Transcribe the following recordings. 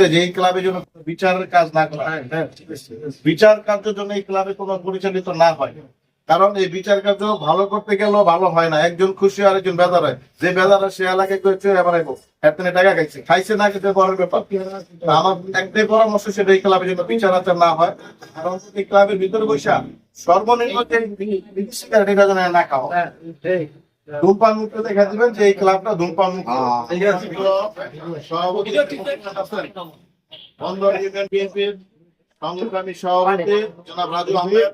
যে এই বিচারের কাজ না করা হয়। বিচার কার্যের জন্য এই ক্লাবে কোনো পরিচালিত না হয়। কারণ এই বিচার কার্য ভালো করতে গেলেও ভালো হয় না। একজন খুশি আর একজন বেজার হয়। যে হয়, সে এলাকায় এবার এতনে টাকা খাইছে। খাইছে না ব্যাপার। আমার একটাই পরামর্শ সেটা এই ক্লাবের জন্য বিচার আচার না হয়। কারণ এই ক্লাবের ভিতরে বৈশা সর্বনিম্ন যে না খাওয়া ধূমপান মুক্ত দেখা দিবেন যে এই ক্লাবটা ধূমপান মুক্ত। সভাপতি বন্দর ইউনিয়ন বিএনপির সংগ্রামী সভাপতি জনাব রাজু আহমেদ।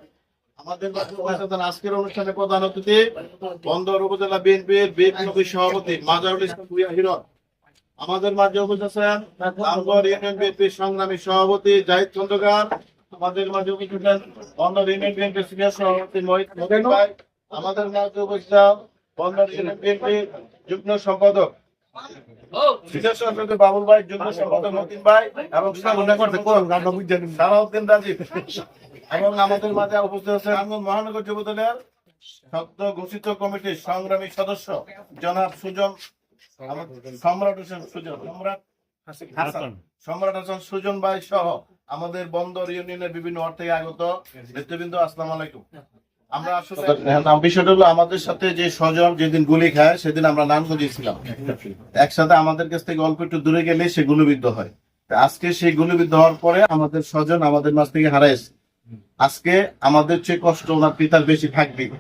আমাদের মাঝে আজকের অনুষ্ঠানে প্রধান অতিথি বন্দর উপজেলা বিএনপির বিএনপি সভাপতি মাজারুল ইসলাম ভুইয়া হিরণ। আমাদের মাঝে উপস্থিত আছেন রামগড় ইউনিয়ন বিএনপির সংগ্রামী সভাপতি জাহিদ চন্দ্রকার। আমাদের মাঝে উপস্থিত আছেন বন্দর ইউনিয়ন বিএনপির সিনিয়র সভাপতি মোহিত মোহিত ভাই। আমাদের মাঝে উপস্থিত যুগ্ম সম্পাদক। বাবুল ভাই, যুগ্ম সম্পাদক ভাই এবং সালাউদ্দিন রাজীব। এবং আমাদের মাঝে উপস্থিত মহানগর যুব দলের সদ্য ঘোষিত কমিটির সংগ্রামী সদস্য জনাব সুজন সম্রাট হোসেন সুজন, সম্রাট সম্রাট হাসান সুজন ভাই সহ আমাদের বন্দর ইউনিয়নের বিভিন্ন অর্থে আগত নেতৃবৃন্দ, আসসালাম আলাইকুম। আমাদের আজকে আমাদের চেয়ে কষ্ট ওনার পিতার বেশি থাকবে।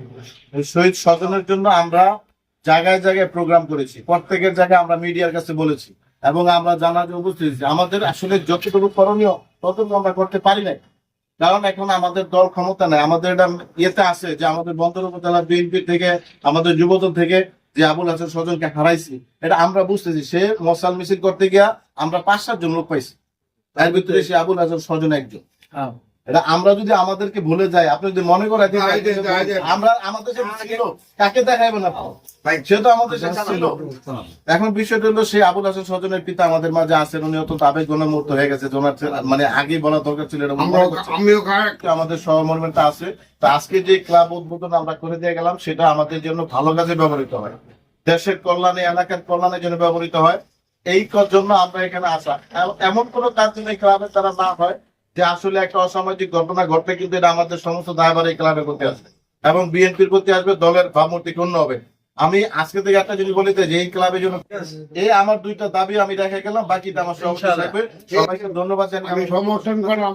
শহীদ স্বজনের জন্য আমরা জায়গায় জায়গায় প্রোগ্রাম করেছি। প্রত্যেকের জায়গায় আমরা মিডিয়ার কাছে বলেছি। এবং আমরা জানাতে উপস্থিত আমাদের আসলে যতটুকু করণীয়, ততটুকু আমরা করতে পারি নাই। কারণ এখন আমাদের দল ক্ষমতা নেই। আমাদের এটা ইয়েতে আছে যে আমাদের বন্দর উপজেলা বিএনপি থেকে, আমাদের যুবদল থেকে যে আবুল হাসান স্বজনকে হারাইছি, এটা আমরা বুঝতেছি। সে মশাল মিছিল করতে গিয়া আমরা পাঁচ সাতজন লোক পাইছি। তার ভিতরে সে আবুল হাসান স্বজন একজন। এটা আমরা যদি আমাদেরকে ভুলে যাই আপনি যদি মনে করেন আমরা আমাদের সাথে ছিল কাকে দেখাইবেন সে তো আমাদের সাথে ছিল। এখন বিষয়টা হলো সেই আবুল হাসান স্বজনের পিতা আমাদের মাঝে আছেন উনি অত্যন্ত আবেগ মুহূর্ত হয়ে গেছে মানে আগে বলা দরকার ছিল এটা আমাদের সহমর্মিতা আছে। তো আজকে যে ক্লাব উদ্বোধন আমরা করে দিয়ে গেলাম সেটা আমাদের জন্য ভালো কাজে ব্যবহৃত হয়। দেশের কল্যাণে এলাকার কল্যাণের জন্য ব্যবহৃত হয়। এই জন্য আমরা এখানে আসা। এমন কোনো কাজ এই ক্লাবের দ্বারা না হয় যে আসলে একটা অসামাজিক ঘটনা ঘটলে কিন্তু এটা আমাদের সমস্ত দায়বার এই ক্লাবের প্রতি আসবে। এবং বিএনপির প্রতি আসবে দলের ভাবমূর্তি ক্ষুণ্ণ হবে। আমি আজকে থেকে একটা জিনিস বলিতে যে এই ক্লাবের জন্য এই আমার দুইটা দাবি আমি রেখে গেলাম বাকিটা আমার সমস্যা থাকবে। সবাইকে ধন্যবাদ আমি সমর্থন করলাম